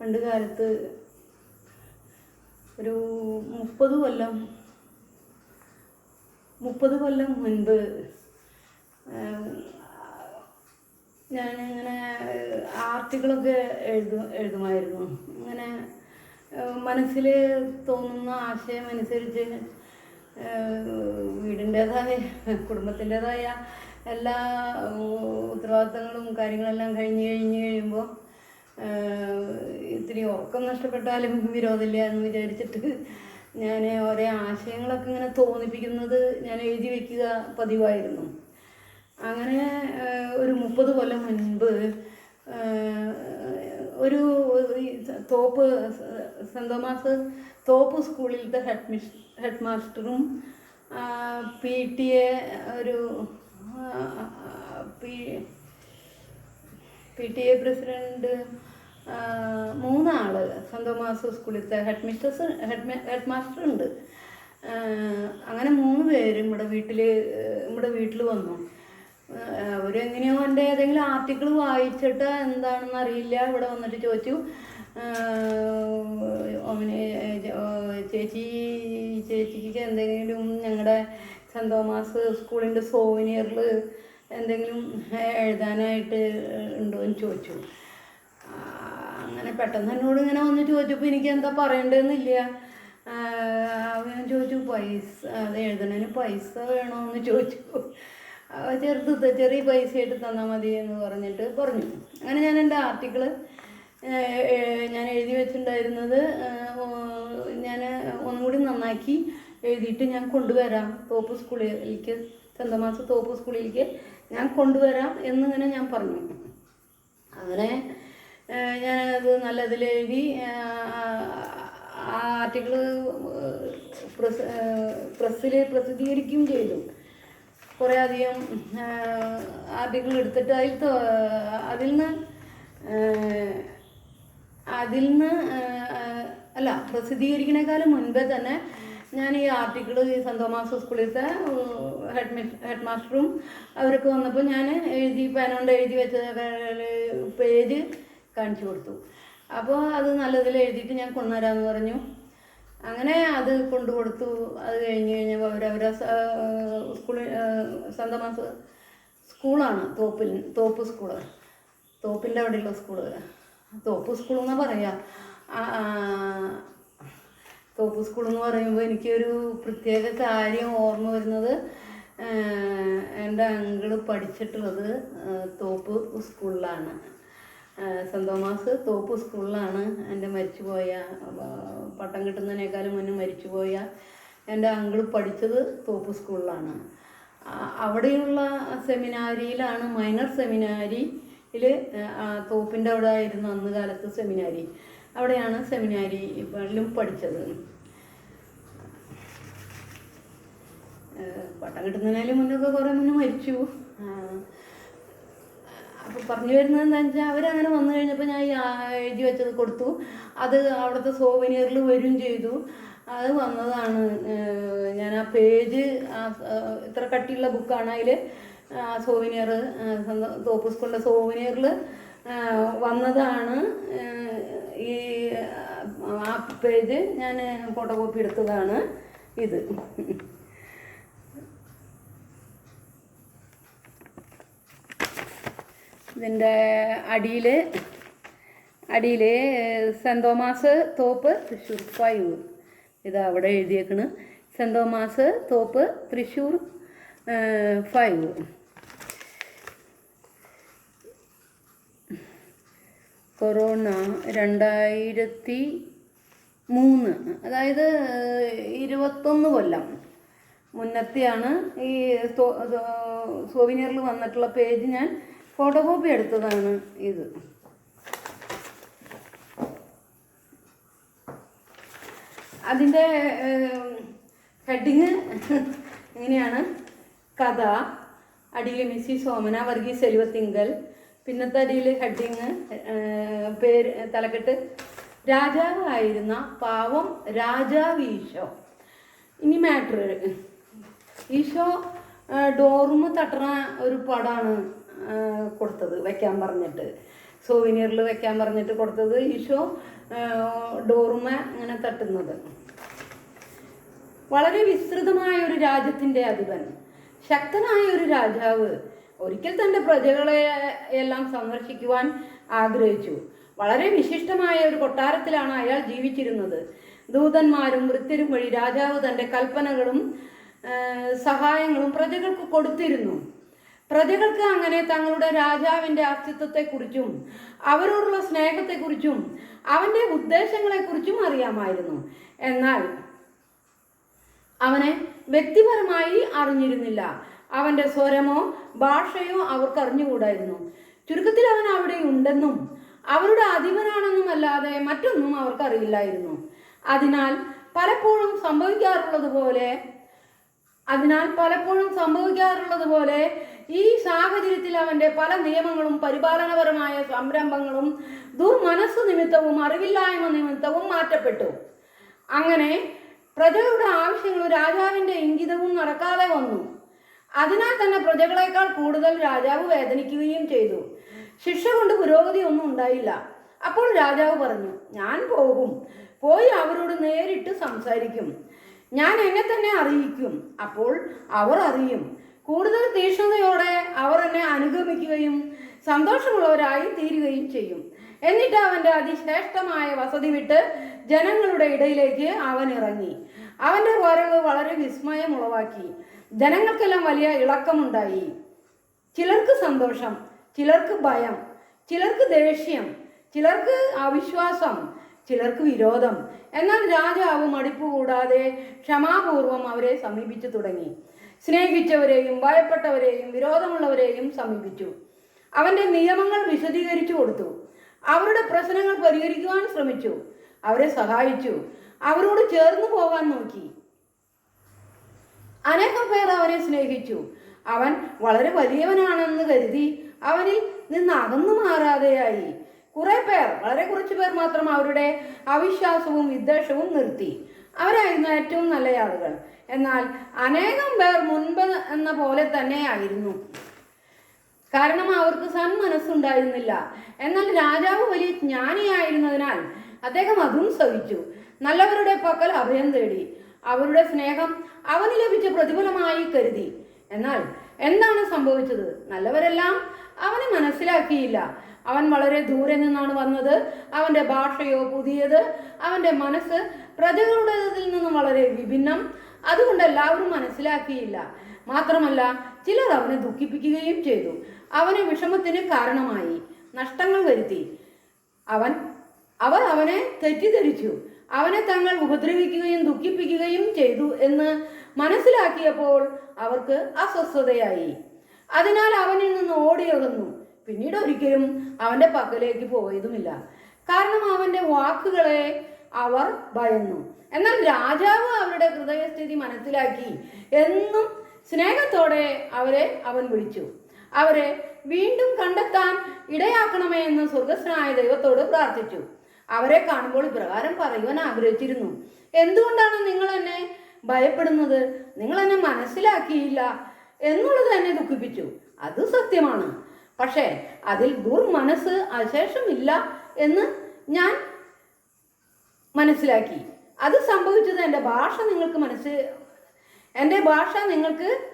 പണ്ട് കാലത്ത് ഒരു മുപ്പത് കൊല്ലം മുപ്പത് കൊല്ലം മുൻപ് ഞാനിങ്ങനെ ആർട്ടിക്കിളൊക്കെ എഴുതു എഴുതുമായിരുന്നു. അങ്ങനെ മനസ്സിൽ തോന്നുന്ന ആശയം അനുസരിച്ച് വീടിന്റേതായ കുടുംബത്തിന്റേതായ എല്ലാ ഉത്തരവാദിത്തങ്ങളും കാര്യങ്ങളെല്ലാം കഴിഞ്ഞ് കഴിഞ്ഞ് കഴിയുമ്പോൾ ഇത്തിരി ഉറക്കം നഷ്ടപ്പെട്ടാലും വിരോധമില്ല എന്ന് വിചാരിച്ചിട്ട് ഞാൻ ഓരോ ആശയങ്ങളൊക്കെ ഇങ്ങനെ തോന്നിപ്പിക്കുന്നത് ഞാൻ എഴുതി വയ്ക്കുക പതിവായിരുന്നു. അങ്ങനെ ഒരു മുപ്പത് കൊല്ലം മുൻപ് ഒരു തോപ്പ് സെന്റ് തോമസ് തോപ്പ് സ്കൂളിലത്തെ ഹെഡ് മിസ് ഹെഡ് മാസ്റ്ററും പി ടി എ ഒരു P P T A president മൂന്നാൾ saint Thomas സ്കൂളിലത്തെ head mistress head head master ഉണ്ട്. അങ്ങനെ മൂന്ന് പേരും ഇവിടെ വീട്ടിൽ ഇവിടെ വീട്ടിൽ വന്നു. അവരെങ്ങനെയോ എന്റെ ഏതെങ്കിലും ആർട്ടിക്കിൾ വായിച്ചിട്ട് എന്താണെന്ന് അറിയില്ല. ഇവിടെ വന്നിട്ട് ചോദിച്ചു. ചേച്ചി ചേച്ചിക്ക് എന്തെങ്കിലും ഞങ്ങളുടെ സെന്റ് തോമസ് സ്കൂളിന്റെ സോവിനിയറിൽ എന്തെങ്കിലും എഴുതാനായിട്ട് ഉണ്ടോ എന്ന് ചോദിച്ചു. അങ്ങനെ പെട്ടെന്ന് എന്നോട് ഇങ്ങനെ വന്ന് ചോദിച്ചപ്പോൾ എനിക്ക് എന്താ പറയേണ്ടതെന്നില്ല. ഞാൻ ചോദിച്ചു പൈസ അത് എഴുതണതിന് പൈസ വേണമെന്ന് ചോദിച്ചു. ആ, ചെറുത് ചെറിയ പൈസ ആയിട്ട് തന്നാൽ മതി എന്ന് പറഞ്ഞിട്ട് പറഞ്ഞു. അങ്ങനെ ഞാൻ എന്റെ ആർട്ടിക്കിൾ ഞാൻ എഴുതി വെച്ചിട്ടുണ്ടായിരുന്നത് ഞാൻ ഒന്നും കൂടി നന്നാക്കി എഴുതിയിട്ട് ഞാൻ കൊണ്ടുവരാം. തോപ്പ് സ്കൂളിലേക്ക് ചന്തമാസ തോപ്പ് സ്കൂളിലേക്ക് ഞാൻ കൊണ്ടുവരാം എന്നിങ്ങനെ ഞാൻ പറഞ്ഞു. അങ്ങനെ ഞാനത് നല്ല ഇതിൽ എഴുതി ആ ആർട്ടിക്കിൾ പ്രസ് പ്രസ്സിൽ പ്രസിദ്ധീകരിക്കുകയും ചെയ്തു. കുറേ അധികം ആർട്ടിക്കിൾ എടുത്തിട്ട് അതിൽ അതിൽ നിന്ന് അതിൽ നിന്ന് അല്ല പ്രസിദ്ധീകരിക്കണേക്കാളും മുൻപേ തന്നെ ഞാൻ ഈ ആർട്ടിക്കിൾ സെന്റ് തോമാസ് സ്കൂളിലത്തെ ഹെഡ് ഹെഡ് മാസ്റ്ററും അവരൊക്കെ വന്നപ്പോൾ ഞാൻ എഴുതി പേനോണ്ട് എഴുതി വെച്ച പേജ് കാണിച്ചു കൊടുത്തു. അപ്പോൾ അത് നല്ലതിൽ എഴുതിയിട്ട് ഞാൻ കൊണ്ടുവരാമെന്ന് പറഞ്ഞു. അങ്ങനെ അത് കൊണ്ടു കൊടുത്തു. അത് കഴിഞ്ഞ് കഴിഞ്ഞപ്പോൾ അവരവരെ സ്കൂളിൽ സെന്റ് തോമാസ് സ്കൂളാണ് തോപ്പിൽ തോപ്പ് സ്കൂൾ. തോപ്പിന്റെ അവിടെയുള്ള സ്കൂൾ. തോപ്പ് സ്കൂൾ പറയുക തോപ്പ് സ്കൂൾ എന്ന് പറയുമ്പോൾ എനിക്കൊരു പ്രത്യേക കാര്യം ഓർമ്മ വരുന്നത് എന്റെ അങ്കിൾ പഠിച്ചിട്ടുള്ളത് തോപ്പ് സ്കൂളിലാണ്. സെന്റ് തോപ്പ് സ്കൂളിലാണ് എന്റെ മരിച്ചുപോയ പട്ടം കിട്ടുന്നതിനേക്കാളും മുന്നേ മരിച്ചുപോയ എന്റെ അങ്കിൾ പഠിച്ചത് തോപ്പ് സ്കൂളിലാണ്. അവിടെയുള്ള സെമിനാരിയിലാണ് മൈനർ സെമിനാരിയിൽ തോപ്പിന്റെ അവിടെ ആയിരുന്നു അന്ന് കാലത്ത് സെമിനാരി. അവിടെയാണ് സെമിനാരി ഇപ്പോഴും പഠിച്ചത്. പട്ടം കിട്ടുന്നതിനാലും മുന്നൊക്കെ കുറേ മുന്നേ മരിച്ചു. അപ്പോൾ പറഞ്ഞു വരുന്നത് എന്താ വെച്ചാൽ അവരങ്ങനെ വന്നു കഴിഞ്ഞപ്പോൾ ഞാൻ എഴുതി വെച്ചത് കൊടുത്തു. അത് അവിടുത്തെ സോവനിയറിൽ വരും ചെയ്തു. അത് വന്നതാണ് ഞാൻ ആ പേജ് ഇത്ര കട്ടിയുള്ള ബുക്കാണ് അതിൽ സോവനിയർ തോപ്പ് സ്കൂളിന്റെ സോവനിയറിൽ വന്നതാണ് ഈ ആ പേജ് ഞാൻ ഫോട്ടോ കോപ്പി എടുത്തതാണ് ഇത്. ഇതിന്റെ അടിയിൽ അടിയിൽ saint Thomas Thope Thrissur five ഇത് അവിടെ എഴുതിയേക്കണ്. Saint Thomas Thope Thrissur five corona രണ്ടായിരത്തി മൂന്ന് അതായത് ഇരുപത്തൊന്ന് കൊല്ലം. മുന്നത്തെയാണ് ഈ സോവിനിയറിൽ വന്നിട്ടുള്ള പേജ് ഞാൻ ഫോട്ടോ കോപ്പി എടുത്തതാണ് ഇത്. അതിന്റെ ഹെഡിങ് ഇങ്ങനെയാണ്. കഥ അടിയിൽ മിസ്സി സോമന വർഗീസ് എലുവത്തിങ്കൽ പിന്നത്തെ അടിയിൽ ഹെഡിങ് പേര് തലക്കെട്ട്. രാജാവായിരുന്ന പാവം രാജാവ് ഈശോ. ഇനി മാറ്റർ ഈശോ ഡോറുമ് തട്ടണ ഒരു പടമാണ് കൊടുത്തത് വയ്ക്കാൻ പറഞ്ഞിട്ട്. സോവിനിയറിൽ വെക്കാൻ പറഞ്ഞിട്ട് കൊടുത്തത് ഈശോ ഡോർമ അങ്ങനെ തട്ടുന്നത്. വളരെ വിസ്തൃതമായ ഒരു രാജ്യത്തിന്റെ അധിപൻ. ശക്തനായ ഒരു രാജാവ്. ഒരിക്കൽ തന്റെ പ്രജകളെ എല്ലാം സന്ദർശിക്കുവാൻ ആഗ്രഹിച്ചു. വളരെ വിശിഷ്ടമായ ഒരു കൊട്ടാരത്തിലാണ് അയാൾ ജീവിച്ചിരുന്നത്. ദൂതന്മാരും വൃത്തിരും വഴി രാജാവ് തന്റെ കൽപ്പനകളും സഹായങ്ങളും പ്രജകൾക്ക് കൊടുത്തിരുന്നു. പ്രജകൾക്ക് അങ്ങനെ തങ്ങളുടെ രാജാവിന്റെ അസ്തിത്വത്തെക്കുറിച്ചും അവരോടുള്ള സ്നേഹത്തെക്കുറിച്ചും അവന്റെ ഉദ്ദേശങ്ങളെക്കുറിച്ചും അറിയാമായിരുന്നു. എന്നാൽ അവനെ വ്യക്തിപരമായി അറിഞ്ഞിരുന്നില്ല. അവന്റെ സ്വരമോ ഭാഷയോ അവർക്ക് അറിഞ്ഞുകൂടായിരുന്നു. ചുരുക്കത്തിൽ അവൻ അവിടെ ഉണ്ടെന്നും അവരുടെ അധിപനാണെന്നും അല്ലാതെ മറ്റൊന്നും അവർക്ക് അറിയില്ലായിരുന്നു. അതിനാൽ പലപ്പോഴും സംഭവിക്കാറുള്ളത് പോലെ അതിനാൽ പലപ്പോഴും സംഭവിക്കാറുള്ളത് പോലെ ഈ സാഹചര്യത്തിൽ അവന്റെ പല നിയമങ്ങളും പരിപാലനപരമായ സംരംഭങ്ങളും ദുർമനസ് നിമിത്തവും അറിവില്ലായ്മ നിമിത്തവും മാറ്റപ്പെട്ടു. അങ്ങനെ പ്രജകളുടെ ആവശ്യങ്ങളും രാജാവിന്റെ ഇംഗിതവും നടക്കാതെ വന്നു. അതിനാൽ തന്നെ പ്രജകളെക്കാൾ കൂടുതൽ രാജാവ് വേദനിക്കുകയും ചെയ്തു. ശിക്ഷ കൊണ്ട് പുരോഗതി ഒന്നും ഉണ്ടായില്ല. അപ്പോൾ രാജാവ് പറഞ്ഞു ഞാൻ പോകും. പോയി അവരോട് നേരിട്ട് സംസാരിക്കും. ഞാൻ എന്നെ തന്നെ അറിയിക്കും. അപ്പോൾ അവർ അറിയും. കൂടുതൽ തീക്ഷ്ണതയോടെ അവർ എന്നെ അനുഗമിക്കുകയും സന്തോഷമുള്ളവരായി തീരുകയും ചെയ്യും. എന്നിട്ട് അവന്റെ അതിശ്രേഷ്ഠമായ വസതി വിട്ട് ജനങ്ങളുടെ ഇടയിലേക്ക് അവൻ ഇറങ്ങി. അവന്റെ വരവ് വളരെ വിസ്മയമുളവാക്കി. ജനങ്ങൾക്കെല്ലാം വലിയ ഇളക്കമുണ്ടായി. ചിലർക്ക് സന്തോഷം ചിലർക്ക് ഭയം ചിലർക്ക് ദേഷ്യം ചിലർക്ക് അവിശ്വാസം ചിലർക്ക് വിരോധം. എന്നാൽ രാജാവ് മടിപ്പ് കൂടാതെ ക്ഷമാപൂർവം അവരെ സമീപിച്ചു തുടങ്ങി. സ്നേഹിച്ചവരെയും ഭയപ്പെട്ടവരെയും വിരോധമുള്ളവരെയും സമീപിച്ചു. അവന്റെ നിയമങ്ങൾ വിശദീകരിച്ചു കൊടുത്തു. അവരുടെ പ്രശ്നങ്ങൾ പരിഹരിക്കുവാൻ ശ്രമിച്ചു. അവരെ സഹായിച്ചു. അവരോട് ചേർന്ന് പോകാൻ നോക്കി. അനേകം പേർ അവനെ സ്നേഹിച്ചു. അവൻ വളരെ വലിയവനാണെന്ന് കരുതി അവനിൽ നിന്ന് അകന്നു മാറാതെയായി. കുറെ പേർ വളരെ കുറച്ച് പേർ മാത്രം അവരുടെ അവിശ്വാസവും വിദ്വേഷവും നിർത്തി. അവരായിരുന്നു ഏറ്റവും നല്ല ആളുകൾ. എന്നാൽ അനേകം പേർ മുൻപ് എന്ന പോലെ തന്നെയായിരുന്നു. കാരണം അവർക്ക് സന്മനസ്സുണ്ടായിരുന്നില്ല. എന്നാൽ രാജാവ് വലിയ ജ്ഞാനിയായിരുന്നതിനാൽ അദ്ദേഹം അതും സഹിച്ചു. നല്ലവരുടെ പക്കൽ അഭയം തേടി. അവരുടെ സ്നേഹം അവന് ലഭിച്ച പ്രതിഫലമായി കരുതി. എന്നാൽ എന്താണ് സംഭവിച്ചത്? നല്ലവരെല്ലാം അവന് മനസ്സിലാക്കിയില്ല. അവൻ വളരെ ദൂരെ നിന്നാണ് വന്നത്. അവന്റെ ഭാഷയോ പുതിയത്. അവന്റെ മനസ്സ് പ്രജകളുടേതിൽ നിന്നും വളരെ വിഭിന്നം. അതുകൊണ്ട് എല്ലാവരും മനസ്സിലാക്കിയില്ല. മാത്രമല്ല ചിലർ അവനെ ദുഃഖിപ്പിക്കുകയും ചെയ്തു. അവന് വിഷമത്തിന് കാരണമായി. നഷ്ടങ്ങൾ വരുത്തി. അവൻ അവർ അവനെ തെറ്റിദ്ധരിച്ചു. അവനെ തങ്ങൾ ഉപദ്രവിക്കുകയും ദുഃഖിപ്പിക്കുകയും ചെയ്തു എന്ന് മനസ്സിലാക്കിയപ്പോൾ അവർക്ക് അസ്വസ്ഥതയായി. അതിനാൽ അവനിൽ നിന്ന് ഓടിയകന്നു പിന്നീട് ഒരിക്കലും അവന്റെ പക്കലേക്ക് പോയതുമില്ല. കാരണം അവന്റെ വാക്കുകളെ അവർ ഭയന്നു. എന്നാൽ രാജാവ് അവരുടെ ഹൃദയസ്ഥിതി മനസ്സിലാക്കി എന്നും സ്നേഹത്തോടെ അവരെ അവൻ വിളിച്ചു. അവരെ വീണ്ടും കണ്ടെത്താൻ ഇടയാക്കണമേ എന്ന് സ്വർഗസ്വനായ ദൈവത്തോട് പ്രാർത്ഥിച്ചു. അവരെ കാണുമ്പോൾ ഇപ്രകാരം പറയുവാൻ ആഗ്രഹിച്ചിരുന്നു. എന്തുകൊണ്ടാണ് നിങ്ങൾ എന്നെ ഭയപ്പെടുന്നത്? നിങ്ങൾ എന്നെ മനസ്സിലാക്കിയില്ല എന്നുള്ളത് എന്നെ ദുഃഖിപ്പിച്ചു. അത് സത്യമാണ്. പക്ഷേ അതിൽ ദുർ ദുർമനസ് അശേഷമില്ല എന്ന് ഞാൻ മനസ്സിലാക്കി. അത് സംഭവിച്ചത് എന്റെ ഭാഷ നിങ്ങൾക്ക് മനസ്സ് എന്റെ ഭാഷ നിങ്ങൾക്ക്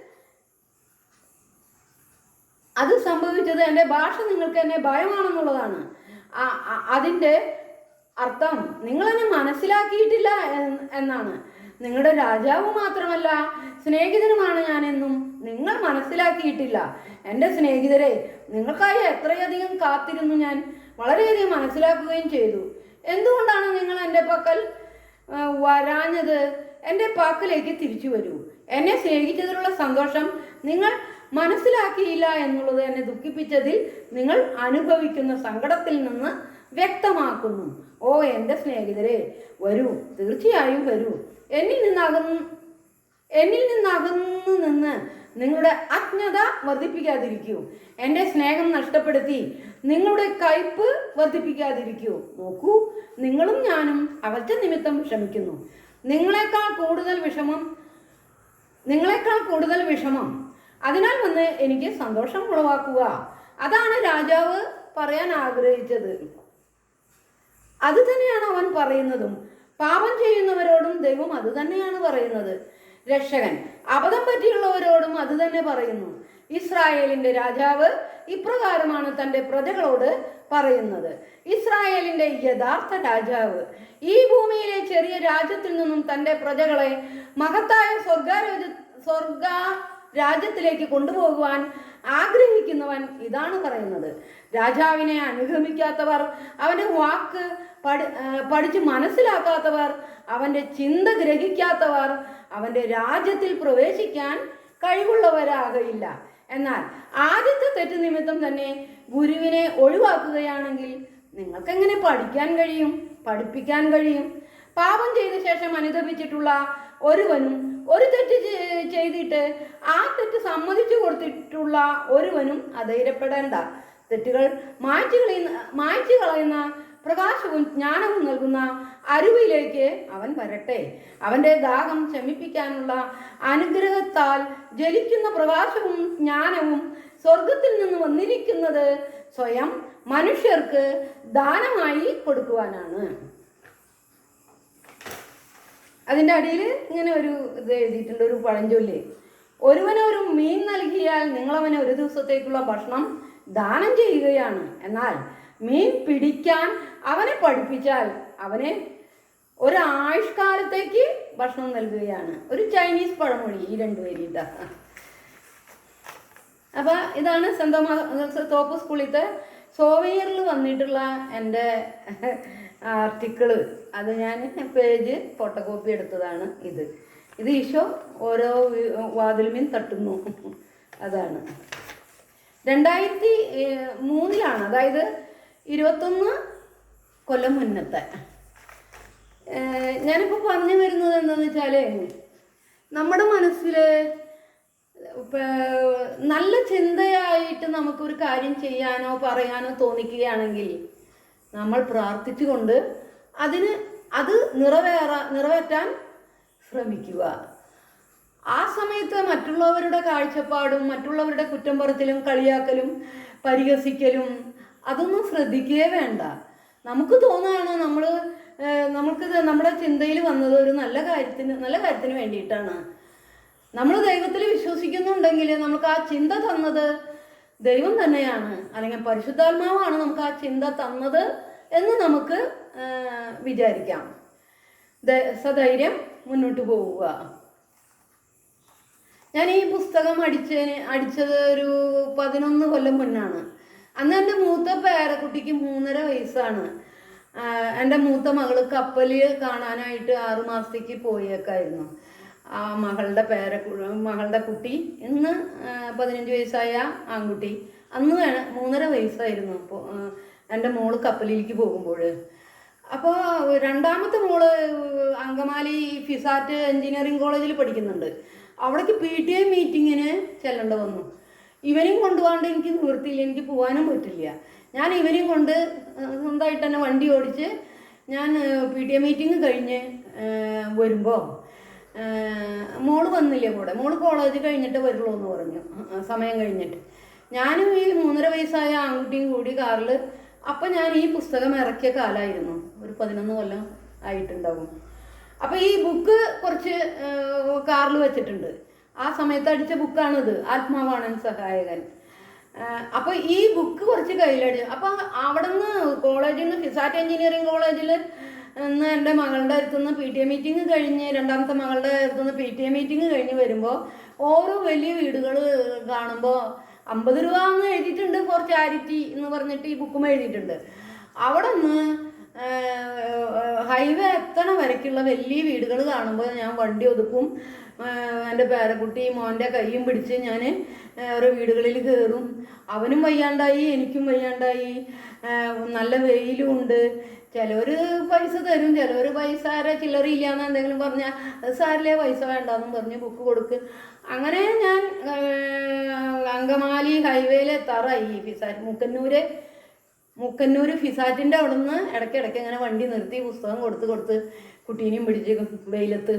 അത് സംഭവിച്ചത് എന്റെ ഭാഷ നിങ്ങൾക്ക് എന്നെ ഭയമാണെന്നുള്ളതാണ്. അതിന്റെ അർത്ഥം. നിങ്ങൾ എന്നെ മനസ്സിലാക്കിയിട്ടില്ല എന്നാണ്. നിങ്ങളുടെ രാജാവ് മാത്രമല്ല സ്നേഹിതനുമാണ് ഞാനെന്നും നിങ്ങൾ മനസ്സിലാക്കിയിട്ടില്ല. എന്റെ സ്നേഹിതരെ നിങ്ങൾക്കായി എത്രയധികം കാത്തിരുന്നു ഞാൻ വളരെയധികം മനസ്സിലാക്കുകയും ചെയ്തു. എന്തുകൊണ്ടാണ് നിങ്ങൾ എന്റെ പക്കൽ വരാഞ്ഞത്? എന്റെ പാക്കിലേക്ക് തിരിച്ചു വരൂ. എന്നെ സ്നേഹിച്ചതിലുള്ള സന്തോഷം നിങ്ങൾ മനസ്സിലാക്കിയില്ല എന്നുള്ളത് എന്നെ ദുഃഖിപ്പിച്ചതിൽ നിങ്ങൾ അനുഭവിക്കുന്ന സങ്കടത്തിൽ നിന്ന് വ്യക്തമാക്കുന്നു. ഓ എന്റെ സ്നേഹിതരെ വരൂ തീർച്ചയായും വരൂ. എന്നിൽ നിന്നകന്ന് എന്നിൽ നിന്നകന്നു നിന്ന് നിങ്ങളുടെ അജ്ഞത വർദ്ധിപ്പിക്കാതിരിക്കൂ. എന്റെ സ്നേഹം നഷ്ടപ്പെടുത്തി നിങ്ങളുടെ കയ്പ് വർദ്ധിപ്പിക്കാതിരിക്കൂ. നോക്കൂ നിങ്ങളും ഞാനും അവറ്റ നിമിത്തം വിഷമിക്കുന്നു. നിങ്ങളെക്കാൾ കൂടുതൽ വിഷമം നിങ്ങളെക്കാൾ കൂടുതൽ വിഷമം. അതിനാൽ വന്ന് എനിക്ക് സന്തോഷം ഉളവാക്കുക. അതാണ് രാജാവ് പറയാൻ ആഗ്രഹിച്ചത്. അത് തന്നെയാണ് അവൻ പറയുന്നതും. പാപം ചെയ്യുന്നവരോടും ദൈവം അത് തന്നെയാണ് പറയുന്നത്. രക്ഷകൻ അബദ്ധം പറ്റിയുള്ളവരോടും അത് തന്നെ പറയുന്നു. ഇസ്രായേലിന്റെ രാജാവ് ഇപ്രകാരമാണ് തന്റെ പ്രജകളോട് പറയുന്നത്. ഇസ്രായേലിന്റെ യഥാർത്ഥ രാജാവ് ഈ ഭൂമിയിലെ ചെറിയ രാജ്യത്തിൽ നിന്നും തന്റെ പ്രജകളെ മഹത്തായ സ്വർഗാരോജ സ്വർഗ രാജ്യത്തിലേക്ക് കൊണ്ടുപോകുവാൻ ആഗ്രഹിക്കുന്നവൻ ഇതാണ് പറയുന്നത്. രാജാവിനെ അനുഗമിക്കാത്തവർ അവന്റെ വാക്ക് പഠി പഠിച്ച് മനസ്സിലാക്കാത്തവർ അവന്റെ ചിന്ത ഗ്രഹിക്കാത്തവർ അവന്റെ രാജ്യത്തിൽ പ്രവേശിക്കാൻ കഴിവുള്ളവരാകയില്ല. എന്നാൽ ആദ്യത്തെ തെറ്റ് നിമിത്തം തന്നെ ഗുരുവിനെ ഒഴിവാക്കുകയാണെങ്കിൽ നിങ്ങൾക്കെങ്ങനെ പഠിക്കാൻ കഴിയും പഠിപ്പിക്കാൻ കഴിയും? പാപം ചെയ്ത ശേഷം അനുദപിച്ചിട്ടുള്ള ഒരുവനും ഒരു തെറ്റ് ചെയ്തിട്ട് ആ തെറ്റ് സമ്മതിച്ചു കൊടുത്തിട്ടുള്ള ഒരുവനും അധൈര്യപ്പെടേണ്ട. തെറ്റുകൾ മായ്ച്ചു കളയുന്ന മായ്ച്ചു കളയുന്ന പ്രകാശവും ജ്ഞാനവും നൽകുന്ന അരുവിയിലേക്ക് അവൻ വരട്ടെ. അവന്റെ ദാഹം ശമിപ്പിക്കാനുള്ള അനുഗ്രഹത്താൽ ജലിക്കുന്ന പ്രകാശവും ജ്ഞാനവും സ്വർഗത്തിൽ നിന്ന് വന്നിരിക്കുന്നത് സ്വയം മനുഷ്യർക്ക് ദാനമായി കൊടുക്കുവാനാണ്. അതിന്റെ അടിയിൽ ഇങ്ങനെ ഒരു ഇത് എഴുതിയിട്ടുണ്ട് ഒരു പഴഞ്ചൊല്ല്. ഒരുവനെ ഒരു മീൻ നൽകിയാൽ നിങ്ങളവന് ഒരു ദിവസത്തേക്കുള്ള ഭക്ഷണം ദാനം ചെയ്യുകയാണ്. എന്നാൽ മീൻ പിടിക്കാൻ അവനെ പഠിപ്പിച്ചാൽ അവനെ ഒരു ആയുഷ്കാലത്തേക്ക് ഭക്ഷണം നൽകുകയാണ്. ഒരു ചൈനീസ് പഴമൊഴി ഈ രണ്ടുപേരും ഇതാ. അപ്പോൾ ഇതാണ് സെന്തോമാ തോപ്പ് സ്കൂളിലത്തെ സോവിയറിൽ വന്നിട്ടുള്ള എന്റെ ആർട്ടിക്കിൾ അത് ഞാൻ പേജ് ഫോട്ടോകോപ്പി എടുത്തതാണ് ഇത്. ഇത് ഈശോ ഓരോ വാതിൽമീൻ തട്ടുന്നു. അതാണ്. രണ്ടായിരത്തി മൂന്നിലാണ്. അതായത് ഇരുപത്തൊന്ന് കൊല്ലം മുന്നത്തെ. ഞാനിപ്പോൾ പറഞ്ഞു വരുന്നത് എന്താണെന്ന് വെച്ചാൽ നമ്മുടെ മനസ്സിൽ നല്ല ചിന്തയായിട്ട് നമുക്കൊരു കാര്യം ചെയ്യാനോ പറയാനോ തോന്നിക്കുകയാണെങ്കിൽ നമ്മൾ പ്രാർത്ഥിച്ചുകൊണ്ട് അതിന് അത് നിറവേറ നിറവേറ്റാൻ ശ്രമിക്കുക. ആ സമയത്ത് മറ്റുള്ളവരുടെ കാഴ്ചപ്പാടും മറ്റുള്ളവരുടെ കുറ്റം പറച്ചിലും കളിയാക്കലും പരിഹസിക്കലും അതൊന്നും ശ്രദ്ധിക്കുകയേ വേണ്ട. നമുക്ക് തോന്നുകയാണ് നമ്മൾ നമുക്ക് നമ്മുടെ ചിന്തയിൽ വന്നത് ഒരു നല്ല കാര്യത്തിന് നല്ല കാര്യത്തിന് വേണ്ടിയിട്ടാണ്. നമ്മൾ ദൈവത്തിൽ വിശ്വസിക്കുന്നുണ്ടെങ്കിൽ നമുക്ക് ആ ചിന്ത തന്നത് ദൈവം തന്നെയാണ്. അല്ലെങ്കിൽ പരിശുദ്ധാത്മാവാണ് നമുക്ക് ആ ചിന്ത തന്നത് എന്ന് നമുക്ക് വിചാരിക്കാം. സധൈര്യം മുന്നോട്ട് പോവുക. ഞാൻ ഈ പുസ്തകം അടിച്ചതിന് അടിച്ചത് ഒരു പതിനൊന്ന് കൊല്ലം മുന്നാണ്. അന്ന് എന്റെ മൂത്ത പേരക്കുട്ടിക്ക് മൂന്നര വയസ്സാണ്. എന്റെ മൂത്ത മകൾ കപ്പലിൽ കാണാനായിട്ട് ആറു മാസത്തേക്ക് പോയേക്കായിരുന്നു. ആ മകളുടെ പേര മകളുടെ കുട്ടി. ഇന്ന് പതിനഞ്ച് വയസ്സായ ആൺകുട്ടി. അന്ന് വേണം മൂന്നര വയസ്സായിരുന്നു അപ്പോൾ എന്റെ മോൾ കപ്പലിലേക്ക് പോകുമ്പോൾ അപ്പോൾ രണ്ടാമത്തെ മോൾ അങ്കമാലി ഫിസാറ്റ് എഞ്ചിനീയറിംഗ് കോളേജിൽ പഠിക്കുന്നുണ്ട്. അവിടേക്ക് പി ടി ഐ മീറ്റിങ്ങിന് ചെല്ലേണ്ട വന്നു. ഇവനെയും കൊണ്ടുപോകാണ്ട് എനിക്ക് നിവൃത്തിയില്ല എനിക്ക് പോകാനും പറ്റില്ല. ഞാൻ ഇവനെയും കൊണ്ട് സ്വന്തമായിട്ട് തന്നെ വണ്ടി ഓടിച്ച് ഞാൻ പി ടി എ മീറ്റിംഗ് കഴിഞ്ഞ് വരുമ്പോൾ മോൾ വന്നില്ല കൂടെ? മോൾ കോളേജ് കഴിഞ്ഞിട്ട് വരുള്ളൂ എന്ന് പറഞ്ഞു. സമയം കഴിഞ്ഞിട്ട്. ഞാനും ഈ മൂന്നര വയസ്സായ ആൺകുട്ടിയും കൂടി കാറിൽ അപ്പം ഞാൻ ഈ പുസ്തകം ഇറക്കിയ കാലമായിരുന്നു. ഒരു പതിനൊന്ന് കൊല്ലം ആയിട്ടുണ്ടാവും. അപ്പം ഈ ബുക്ക് കുറച്ച് കാറിൽ വെച്ചിട്ടുണ്ട്. ആ സമയത്ത് അടിച്ച ബുക്കാണിത് ആത്മാവാണൻ സഹായകൻ. അപ്പൊ ഈ ബുക്ക് കുറച്ച് കയ്യിലടിച്ചു അപ്പൊ അവിടെ നിന്ന് കോളേജിൽ നിന്ന് ഫിസാറ്റ് എഞ്ചിനീയറിംഗ് കോളേജിൽ നിന്ന് എന്റെ മകളുടെ അടുത്തുനിന്ന് പി ടി എ മീറ്റിംഗ് കഴിഞ്ഞ് രണ്ടാമത്തെ മകളുടെ അടുത്തുനിന്ന് പി ടി എ മീറ്റിംഗ് കഴിഞ്ഞ് വരുമ്പോൾ ഓരോ വലിയ വീടുകൾ കാണുമ്പോൾ അമ്പത് രൂപ എന്ന് എഴുതിയിട്ടുണ്ട് ഫോർ ചാരിറ്റി എന്ന് പറഞ്ഞിട്ട് ഈ ബുക്കും എഴുതിയിട്ടുണ്ട്. അവിടെ നിന്ന് ഹൈവേ എത്തണ വരയ്ക്കുള്ള വലിയ വീടുകൾ കാണുമ്പോൾ ഞാൻ വണ്ടി ഒതുക്കും. എന്റെ പേരക്കുട്ടി മോന്റെ കൈയും പിടിച്ച് ഞാൻ ഓരോ വീടുകളിൽ കയറും. അവനും വയ്യാണ്ടായി എനിക്കും വയ്യാണ്ടായി. നല്ല വെയിലും ഉണ്ട്. ചിലവർ പൈസ തരും ചിലവർ പൈസ ആരെ ചില്ലറയില്ല എന്ന് എന്തെങ്കിലും പറഞ്ഞാൽ അത് സാരിലെ പൈസ വേണ്ടെന്നും പറഞ്ഞ് ബുക്ക് കൊടുക്കും. അങ്ങനെ ഞാൻ അങ്കമാലി ഹൈവേയിൽ എത്താറായി ഫിസാറ്റ് മുക്കന്നൂര്. മുക്കന്നൂർ ഫിസാറ്റിന്റെ അവിടെ നിന്ന് ഇടയ്ക്കിടയ്ക്ക് ഇങ്ങനെ വണ്ടി നിർത്തി പുസ്തകം കൊടുത്ത് കൊടുത്ത് കുട്ടീനെയും പിടിച്ച് വെയിലത്ത്.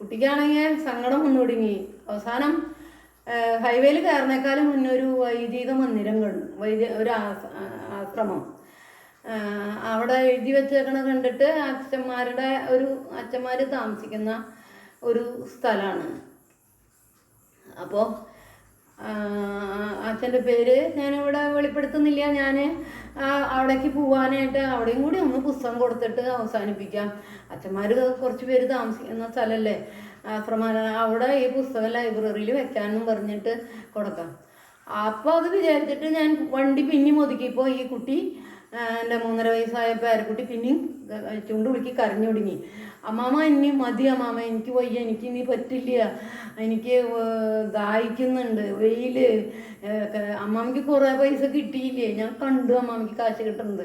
കുട്ടിക്കാണെങ്കിൽ സങ്കടം വന്നൊടുങ്ങി. അവസാനം ഹൈവേയിൽ കയറുന്നേക്കാളും മുന്നേ ഒരു വൈദിക മന്ദിരം കണ്ടു വൈദ്യ ഒരു ആശ്രമം. അവിടെ എഴുതി വെച്ചേക്കണ കണ്ടിട്ട് അച്ഛന്മാരുടെ ഒരു അച്ഛന്മാർ താമസിക്കുന്ന ഒരു സ്ഥലമാണ് അപ്പോൾ അച്ഛന്റെ പേര് ഞാനിവിടെ വെളിപ്പെടുത്തുന്നില്ല. ഞാൻ അവിടേക്ക് പോവാനായിട്ട് അവിടെയും കൂടി ഒന്ന് പുസ്തകം കൊടുത്തിട്ട് അവസാനിപ്പിക്കാം. അച്ഛന്മാർ കുറച്ച് പേര് താമസിക്കുന്ന സ്ഥലമല്ലേ ആശ്രമ അവിടെ ഈ പുസ്തകം ലൈബ്രറിയിൽ വെക്കാനും പറഞ്ഞിട്ട് കൊടുക്കാം. അപ്പോൾ അത് വിചാരിച്ചിട്ട് ഞാൻ വണ്ടി പിന്നി ഒതുക്കിയപ്പോൾ ഈ കുട്ടി എന്റെ മൂന്നര വയസ്സായപ്പോൾ അരക്കുട്ടി പിന്നെയും ചുണ്ടുളുക്കി കരഞ്ഞു തുടങ്ങി. അമ്മാമ ഇനി മതി അമ്മാമ എനിക്ക് വയ്യ എനിക്ക് ഇനി പറ്റില്ല. എനിക്ക് ദാഹിക്കുന്നുണ്ട് വെയിൽ അമ്മാമയ്ക്ക് കുറേ പൈസ കിട്ടിയില്ലേ? ഞാൻ കണ്ടു അമ്മാമയ്ക്ക് കാശ് കിട്ടുന്നത്.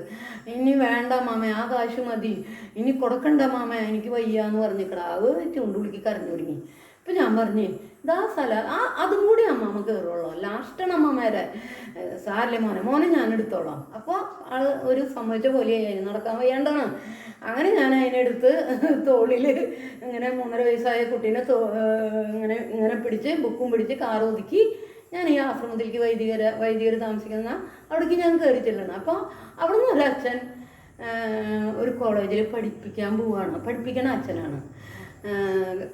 ഇനി വേണ്ട അമ്മാമ ആ കാശ് മതി. ഇനി കൊടുക്കണ്ട അമ്മാമ എനിക്ക് വയ്യ എന്ന് പറഞ്ഞിക്കടാ ചൂണ്ട് വിളിക്കി കരഞ്ഞു തുടങ്ങി. ഇപ്പം ഞാൻ പറഞ്ഞേ ഇതാ സ്ഥലം ആ അതും കൂടി അമ്മാമ്മ കയറുള്ളൂ ലാസ്റ്റാണ് അമ്മമാരെ സാറിലെ മോനെ. മോനെ ഞാൻ എടുത്തോളാം. അപ്പോൾ ആൾ ഒരു സമ്മതിച്ച പോലെയായി. നടക്കാൻ വയ്യാണ്ടാണ്. അങ്ങനെ ഞാൻ അതിനെടുത്ത് തോളിൽ ഇങ്ങനെ മൂന്നര വയസ്സായ കുട്ടീനെ തോ ഇങ്ങനെ ഇങ്ങനെ പിടിച്ച് ബുക്കും പിടിച്ച് കാർ ഒതുക്കി ഞാൻ ഈ ആശ്രമത്തിലേക്ക് വൈദികര വൈദികർ താമസിക്കുന്ന അവിടേക്ക് ഞാൻ കയറി ചെല്ലണം. അപ്പോൾ അവിടെ നിന്ന് ഒരു അച്ഛൻ ഒരു കോളേജിൽ പഠിപ്പിക്കാൻ പോവുകയാണ് പഠിപ്പിക്കണ അച്ഛനാണ്.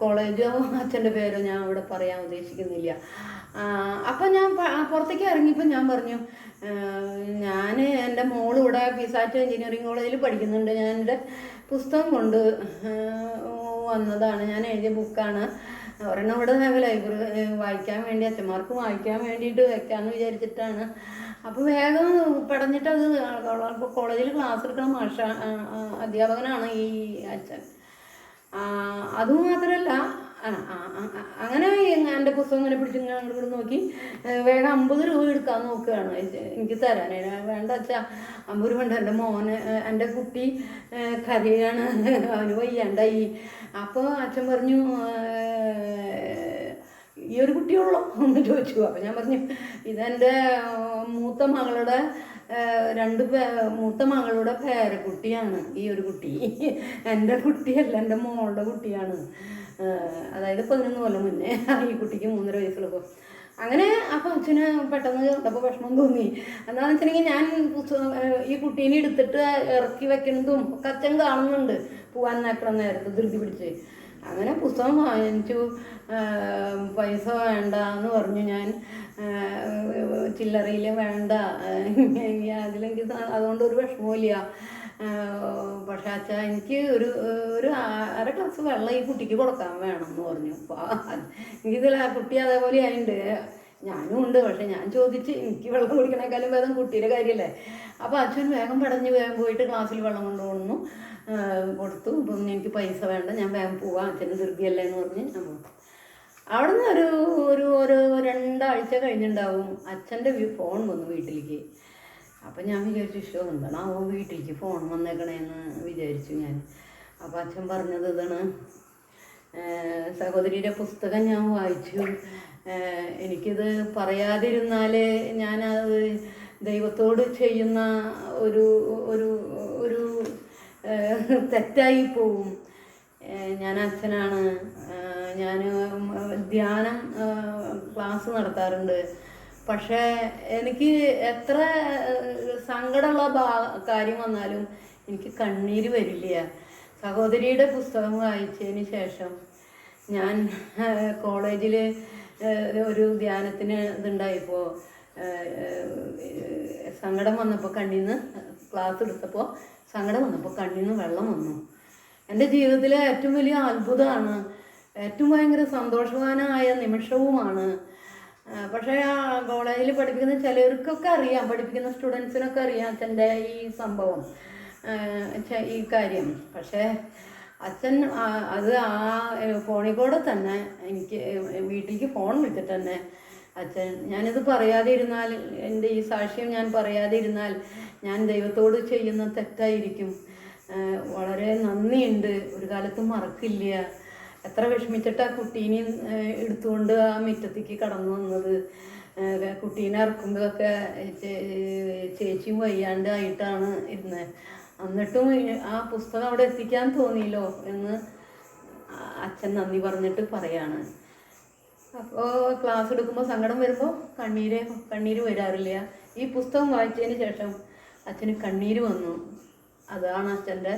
കോളേജോ അച്ഛന്റെ പേരോ ഞാൻ അവിടെ പറയാൻ ഉദ്ദേശിക്കുന്നില്ല. അപ്പം ഞാൻ പുറത്തേക്ക് ഇറങ്ങിയപ്പോൾ ഞാൻ പറഞ്ഞു ഞാൻ എന്റെ മോൾ ഇവിടെ പിസാറ്റ് എഞ്ചിനീയറിംഗ് കോളേജിൽ പഠിക്കുന്നുണ്ട്. ഞാൻ എന്റെ പുസ്തകം കൊണ്ട് വന്നതാണ്. ഞാൻ എഴുതിയ ബുക്കാണ്. ഒരെണ്ണം ഇവിടെ ലൈബ്രറി വായിക്കാൻ വേണ്ടി അച്ഛന്മാർക്ക് വായിക്കാൻ വേണ്ടിയിട്ട് വെക്കാമെന്ന് വിചാരിച്ചിട്ടാണ്. അപ്പോൾ വേഗം പടഞ്ഞിട്ട് കോളേജിൽ ക്ലാസ് എടുക്കുന്ന മാഷ അധ്യാപകനാണ് ഈ അച്ഛൻ. അതുമാത്രമല്ല അങ്ങനെ എന്റെ പുസ്തകം ഇങ്ങനെ പിടിച്ച് ഇങ്ങനെ അങ്ങോട്ട് നോക്കി വേഗം അമ്പത് രൂപ എടുക്കാൻ നോക്കുകയാണ്. എനിക്ക് തരാൻ വേണ്ട അച്ഛാ അമ്പത് രൂപ ഉണ്ട്. എന്റെ മോന് എന്റെ കുട്ടി കരയാണ്. അവന് വയ്യാണ്ടായി. അപ്പോൾ അച്ഛൻ പറഞ്ഞു ഈ ഒരു കുട്ടിയുള്ളൂ എന്ന് ചോദിച്ചു. അപ്പം ഞാൻ പറഞ്ഞു ഇതെന്റെ മൂത്ത മകളുടെ രണ്ട് മൂത്ത മകളുടെ പേരക്കുട്ടിയാണ്. ഈ ഒരു കുട്ടി. എന്റെ കുട്ടിയല്ല എന്റെ മോളുടെ കുട്ടിയാണ്. അതായത് പതിനൊന്ന് കൊല്ലം മുന്നേ. ഈ കുട്ടിക്ക് മൂന്നര വയസ്സുള്ളപ്പോൾ അങ്ങനെ അപ്പം അച്ഛന് പെട്ടെന്ന് കണ്ടപ്പോൾ ഭക്ഷണം തോന്നി. എന്താണെന്ന് വെച്ചിട്ടുണ്ടെങ്കിൽ ഞാൻ ഈ കുട്ടീനെ എടുത്തിട്ട് ഇറക്കി വെക്കുന്നതും ഒക്കെ അച്ഛൻ കാണുന്നുണ്ട്. പോകാൻ നേക്കണം നേരത്തെ ധൃതി പിടിച്ച്. അങ്ങനെ പുസ്തകം വാങ്ങിച്ചു. പൈസ വേണ്ട എന്ന് പറഞ്ഞു ഞാൻ. ചില്ലറയിൽ വേണ്ട. അതിലെനിക്ക് അതുകൊണ്ട് ഒരു വിഷമമില്ല പക്ഷെ അച്ഛാ എനിക്ക് ഒരു ഒരു അര ഗ്ലാസ് വെള്ളം ഈ കുട്ടിക്ക് കൊടുക്കാൻ വേണം എന്ന് പറഞ്ഞു എനിക്കിതിൽ കുട്ടി അതേപോലെ ആയിട്ടുണ്ട് ഞാനും ഉണ്ട് പക്ഷെ ഞാൻ ചോദിച്ച് എനിക്ക് വെള്ളം കുടിക്കണേക്കാളും വേദം കുട്ടിയുടെ കാര്യമല്ലേ അപ്പോൾ അച്ഛൻ വേഗം പടഞ്ഞ് വേഗം പോയിട്ട് ക്ലാസ്സിൽ വെള്ളം കൊണ്ടുപോകുന്നു കൊടുത്തു. ഇപ്പം എനിക്ക് പൈസ വേണ്ട ഞാൻ വേഗം പോവാം. അച്ഛന് ധൃതിയല്ലേ എന്ന് പറഞ്ഞ് ഞാൻ പോകും അവിടെ നിന്ന് ഒരു ഒരു ഒരു രണ്ടാഴ്ച കഴിഞ്ഞിട്ടുണ്ടാവും അച്ഛന്റെ ഫോൺ വന്നു വീട്ടിലേക്ക്. അപ്പം ഞാൻ വിചാരിച്ചു ഇഷ്ടം എന്താണ് ഓ വീട്ടിലേക്ക് ഫോൺ വന്നേക്കണേന്ന് വിചാരിച്ചു ഞാൻ. അപ്പോൾ അച്ഛൻ പറഞ്ഞത് ഇതാണ് സഹോദരിയുടെ പുസ്തകം ഞാൻ വായിച്ചു. എനിക്കിത് പറയാതിരുന്നാൽ ഞാനത് ദൈവത്തോട് ചെയ്യുന്ന ഒരു ഒരു ഒരു തെറ്റായി പോവും. ഞാൻ അച്ഛനാണ്. ഞാൻ ധ്യാനം ക്ലാസ് നടത്താറുണ്ട്. പക്ഷേ എനിക്ക് എത്ര സങ്കടമുള്ള ഭാ കാര്യം വന്നാലും എനിക്ക് കണ്ണീര് വരില്ല. സഹോദരിയുടെ പുസ്തകം വായിച്ചതിന് ശേഷം ഞാൻ കോളേജിൽ ഒരു ധ്യാനത്തിന് ഇതുണ്ടായപ്പോൾ സങ്കടം വന്നപ്പോൾ കണ്ണിൽ നിന്ന് ക്ലാസ് എടുത്തപ്പോൾ സങ്കടം വന്നപ്പോൾ കണ്ണിൽ നിന്ന് വെള്ളം വന്നു. എന്റെ ജീവിതത്തിലെ ഏറ്റവും വലിയ അത്ഭുതമാണ് ഏറ്റവും ഭയങ്കര സന്തോഷവാനായ നിമിഷവുമാണ്. പക്ഷേ ആ കോളേജിൽ പഠിപ്പിക്കുന്ന ചിലർക്കൊക്കെ അറിയാം പഠിപ്പിക്കുന്ന സ്റ്റുഡൻസിനൊക്കെ അറിയാം അച്ഛന്റെ ഈ സംഭവം ഈ കാര്യം. പക്ഷേ അച്ഛൻ അത് ആ ഫോണിൽ കൂടെ തന്നെ എനിക്ക് വീട്ടിലേക്ക് ഫോൺ വിളിച്ചിട്ട് തന്നെ അച്ഛൻ ഞാനിത് പറയാതെ ഇരുന്നാൽ എന്റെ ഈ സാക്ഷ്യം ഞാൻ പറയാതെ ഇരുന്നാൽ ഞാൻ ദൈവത്തോട് ചെയ്യുന്ന തെറ്റായിരിക്കും. വളരെ നന്ദിയുണ്ട്. ഒരു കാലത്തും മറക്കില്ല. എത്ര വിഷമിച്ചിട്ട് ആ കുട്ടീനെ എടുത്തുകൊണ്ട് ആ മുറ്റത്തേക്ക് കടന്നു വന്നത്? കുട്ടീനെ ഇറക്കുമ്പോഴൊക്കെ ചേച്ചിയും വയ്യാണ്ടായിട്ടാണ് ഇരുന്നത് എന്നിട്ടും ആ പുസ്തകം അവിടെ എത്തിക്കാൻ തോന്നിയല്ലോ എന്ന് അച്ഛൻ നന്ദി പറഞ്ഞിട്ട് പറയാണ്. അപ്പോൾ ക്ലാസ് എടുക്കുമ്പോൾ സങ്കടം വരുമ്പോൾ കണ്ണീര് കണ്ണീര് വരാറില്ല. ഈ പുസ്തകം വായിച്ചതിന് ശേഷം അച്ഛന് കണ്ണീര് വന്നു. അതാണ് അച്ഛന്റെ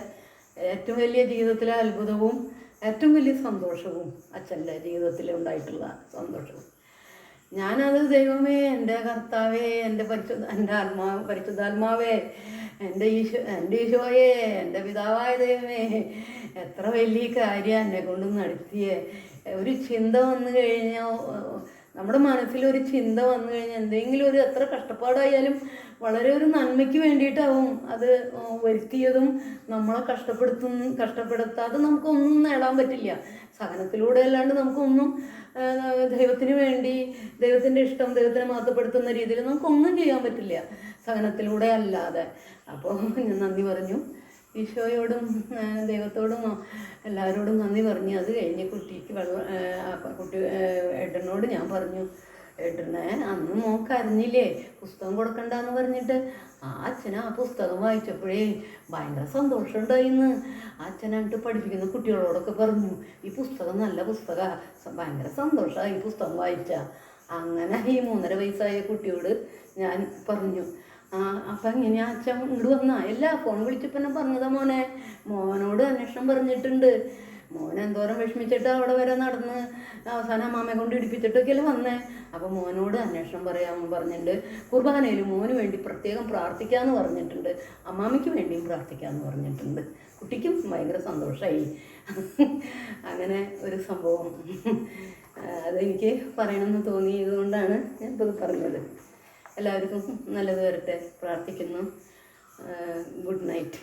ഏറ്റവും വലിയ ജീവിതത്തിലെ അത്ഭുതവും ഏറ്റവും വലിയ സന്തോഷവും അച്ഛന്റെ ജീവിതത്തിൽ ഉണ്ടായിട്ടുള്ള സന്തോഷവും. ഞാനത് ദൈവമേ എന്റെ കർത്താവേ എന്റെ പരിശുദ്ധ എന്റെ ആത്മാവ് പരിശുദ്ധാത്മാവേ എന്റെ ഈശോ എന്റെ ഈശോയെ എന്റെ പിതാവായ ദൈവമേ എത്ര വലിയ കാര്യം എന്നെ കൊണ്ട് നടത്തിയേ. ഒരു ചിന്ത വന്നു കഴിഞ്ഞാൽ നമ്മുടെ മനസ്സിൽ ഒരു ചിന്ത വന്നു കഴിഞ്ഞാൽ എന്തെങ്കിലും ഒരു എത്ര കഷ്ടപ്പാടായാലും വളരെ ഒരു നന്മയ്ക്ക് വേണ്ടിയിട്ടാവും അത് വരുത്തിയതും നമ്മളെ കഷ്ടപ്പെടുത്തുന്ന കഷ്ടപ്പെടുത്താതെ നമുക്കൊന്നും നേടാൻ പറ്റില്ല. സഹനത്തിലൂടെ അല്ലാണ്ട് നമുക്കൊന്നും ദൈവത്തിന് വേണ്ടി ദൈവത്തിന്റെ ഇഷ്ടം ദൈവത്തിനെ മാത്രപ്പെടുത്തുന്ന രീതിയിൽ നമുക്കൊന്നും ചെയ്യാൻ പറ്റില്ല. സഹനത്തിലൂടെ അല്ലാതെ. അപ്പോൾ ഞാൻ നന്ദി പറഞ്ഞു. ഈശോയോടും ദൈവത്തോടും എല്ലാവരോടും നന്ദി പറഞ്ഞു. അത് കഴിഞ്ഞ് കുട്ടിക്ക് വെള്ളം കുട്ടി ഏട്ടനോട് ഞാൻ പറഞ്ഞു ഏട്ടനെ അന്ന് മോൻ കരഞ്ഞില്ലേ പുസ്തകം കൊടുക്കണ്ടെന്ന് പറഞ്ഞിട്ട് ആ അച്ഛൻ ആ പുസ്തകം വായിച്ചപ്പോഴേ ഭയങ്കര സന്തോഷം ഉണ്ടായിന്ന് ആ അച്ഛനായിട്ട് പഠിപ്പിക്കുന്ന കുട്ടികളോടൊക്കെ പറഞ്ഞു ഈ പുസ്തകം നല്ല പുസ്തകമാണ് ഭയങ്കര സന്തോഷമാണ് ഈ പുസ്തകം വായിച്ച. അങ്ങനെ ഈ മൂന്നര വയസ്സായ കുട്ടിയോട് ഞാൻ പറഞ്ഞു അപ്പം എങ്ങനെയാ അച്ഛൻ ഇങ്ങോട്ട് വന്നാ? എല്ലാ ഫോൺ വിളിച്ചപ്പോൾ പറഞ്ഞതാ മോനെ. മോനോട് അന്വേഷണം പറഞ്ഞിട്ടുണ്ട്. മോൻ എന്തോരം വിഷമിച്ചിട്ട് അവിടെ വരെ നടന്ന് അവസാനം അമ്മാമ്മയെ കൊണ്ട് ഇടിപ്പിച്ചിട്ടൊക്കെയല്ലേ വന്നേ. അപ്പോൾ മോനോട് അന്വേഷണം പറയാമെന്ന് പറഞ്ഞിട്ടുണ്ട്. കുർബാനയിൽ മോന് വേണ്ടി പ്രത്യേകം പ്രാർത്ഥിക്കാമെന്ന് പറഞ്ഞിട്ടുണ്ട്. അമ്മാമ്മയ്ക്ക് വേണ്ടിയും പ്രാർത്ഥിക്കാമെന്ന് പറഞ്ഞിട്ടുണ്ട്. കുട്ടിക്കും ഭയങ്കര സന്തോഷമായി അങ്ങനെ ഒരു സംഭവം. അതെനിക്ക് പറയണമെന്ന് തോന്നിയത് കൊണ്ടാണ് ഞാനിപ്പോൾ ഇത് പറഞ്ഞത്. എല്ലാവർക്കും നല്ലത് വരട്ടെ. പ്രാർത്ഥിക്കുന്നു. Good night.